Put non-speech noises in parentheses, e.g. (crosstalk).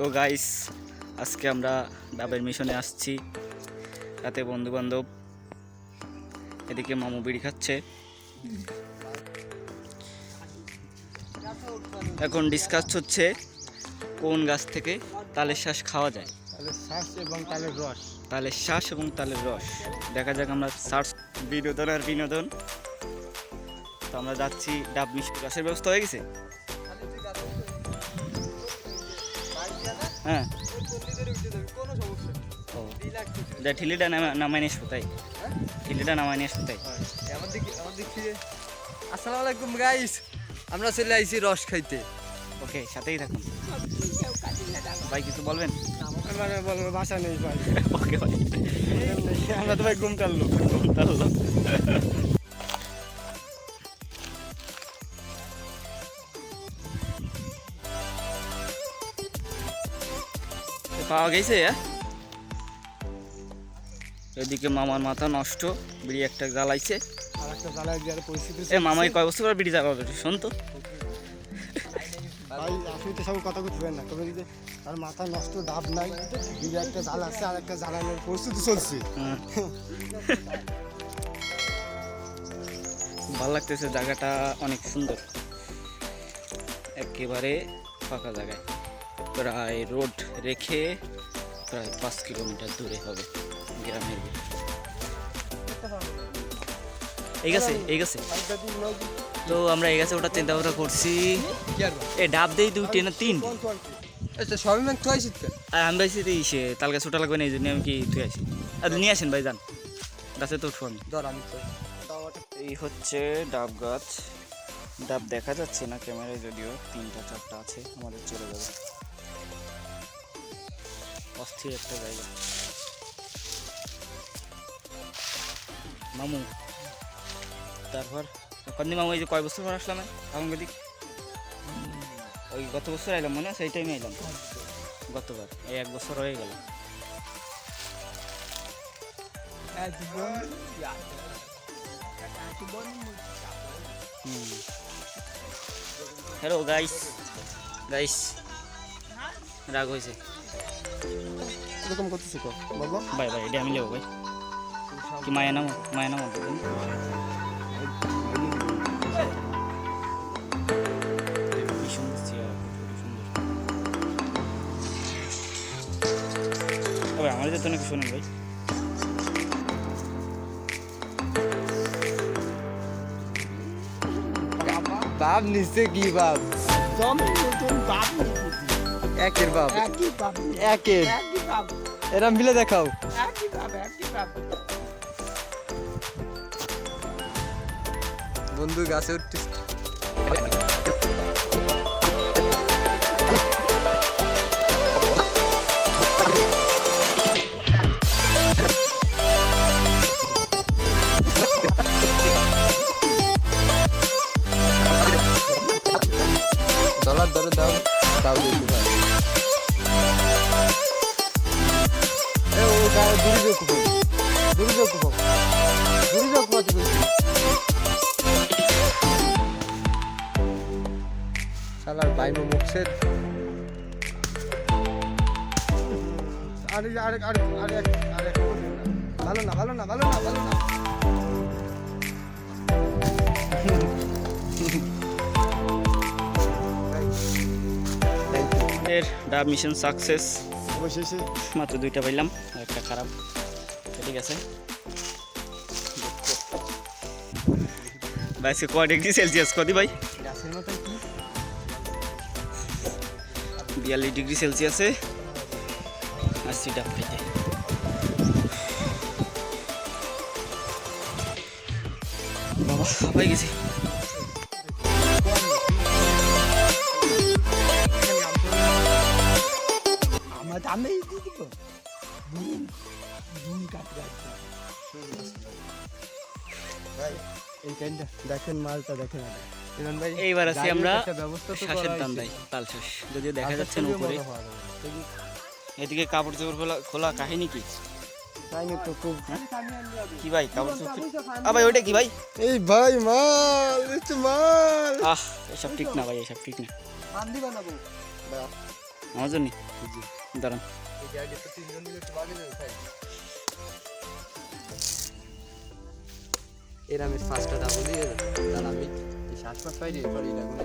তো গাইস আজকে আমরা ডাবের মিশনে আসছি। তাতে বন্ধু বান্ধব এদিকে মামু বিড়ি খাচ্ছে। এখন ডিসকাস হচ্ছে কোন গাছ থেকে তালের শ্বাস খাওয়া যায়। শ্বাস এবং তালের রস। তালের শ্বাস এবং তালের রস। দেখা যাক আমরা সার্চ বিনোদন আর বিনোদন। তো আমরা যাচ্ছি ডাব মিষ্টি গাছের ব্যবস্থা হয়ে গেছে? হ্যাঁ। ও। যা ঠিলিটা নামা- নামাই আসব তাই। ঠিলিটা নামাই নিয়ে আসব তাই। আসসালামু আলাইকুম গাইস আমরা চলে আইছি রস খাইতে। ওকে সাথেই থাকুন। ভাই কিছু বলবেন? মানে বলব বাসা নেই ভাই। (laughs) ওকে ভাই। আমরা তো ভাই ঘুম টানলো ঘুম টানলো পাওয়া গেছে হ্যাঁ? এদিকে মামার মাথা নষ্ট বিড়ি একটা জ্বালাইছে। আর এ মামাই কয় বছর বিড়ি জ্বালাবে? শোন তো। ভাই আপনি তো সব কথা বুঝবেন না। তবে যদি তার মাথা নষ্ট ডাব নাই দিদি একটা জ্বালা আছে আর একটা জ্বালানোর পরিস্থিতি চলছে। ভালো লাগতেছে জায়গাটা অনেক সুন্দর। একেবারে ফাঁকা জায়গায়। প্রায় রোড রেখে প্রায় পাঁচ কিলোমিটার দূরে হবে গ্রামের এই গেছে এই গেছে। তো আমরা এই গেছে ওটা চিন্তা ভাবনা করছি। এ ডাব দেই দুইটে না তিন আচ্ছা সবই ম্যাং তো আইসিত আর আমি ভাইছি এই সে তাল গাছ ওটা লাগবে না এই জন্য আমি কি তুই আসি। আর নিয়ে আসেন ভাই যান। গাছে তো উঠবো আমি। ধর আমি এই হচ্ছে ডাব গাছ। ডাব দেখা যাচ্ছে না ক্যামেরায় যদিও তিনটা চারটা আছে আমাদের চলে যাবে। অস্থির একটা জায়গা। মামু, তারপর কন্দি মামু, এই যে কয় বছর পর আসলাম এখন দিক ওই গত বছর আইলাম মনে এই টাইমে আইলাম। গতবার, এই এক বছর হয়ে গেল। হ্যালো গাইস গাইস রাগ হয়েছে। এরকম করতেছি কো বলব বাই বাই এটা আমি যাব ভাই। কি মায়া নাম? মায়া নাম বলুন কি সুন্দর চেয়ার কি সুন্দর তবে আমাদের তো নাকি শোনেন ভাই বাপ একই বাপ। একের। বাপ। একের এরম মিলে দেখাও। বন্ধু গাছে উঠতে দূরে যাও কুপো দূরে যাও কুপো দূরে যাও কুপো বলছি বাইমো মুখছে আরে আরে আরে আরে আরে, ভালো না ভালো না ভালো না ভালো না। এর ডাব মিশন সাকসেস। অবশেষে। মাত্র দুইটা পাইলাম আর একটা খারাপ। ঠিক আছে। ভাই আজকে কয় ডিগ্রি সেলসিয়াস? কদি ভাই? বিয়াল্লিশ ডিগ্রি সেলসিয়াসে। আসছি ডাব খাইতে। বাবা হাঁপাই গেছি। আমি দিয়ে দিব দুই দুই কাট এই টাইমটা দেখেন মালটা দেখেন ভাই এইবার আছি আমরা শ্বাসের দাম দেয় তাল শ্বাস। যদিও দেখা আচ্ছা, যাচ্ছে না উপরে। এদিকে কাপড় চোপড় খোলা খোলা কাহিনী কি? না খুব কি ভাই কাপড় চোপড় আ ভাই ওইটা কি ভাই? এই ভাই মাল মাল। আহ এসব ঠিক না ভাই এসব ঠিক না। বান্দি বানাবো। আমার জন্য দাঁড়ান। এই গাড়ি তো তিনজন মিলে একটু বাগে যাবে তাই এর আমি পাঁচটা ডাবল দিয়ে আমি শ্বাস পাস পাই এরপর এটা করে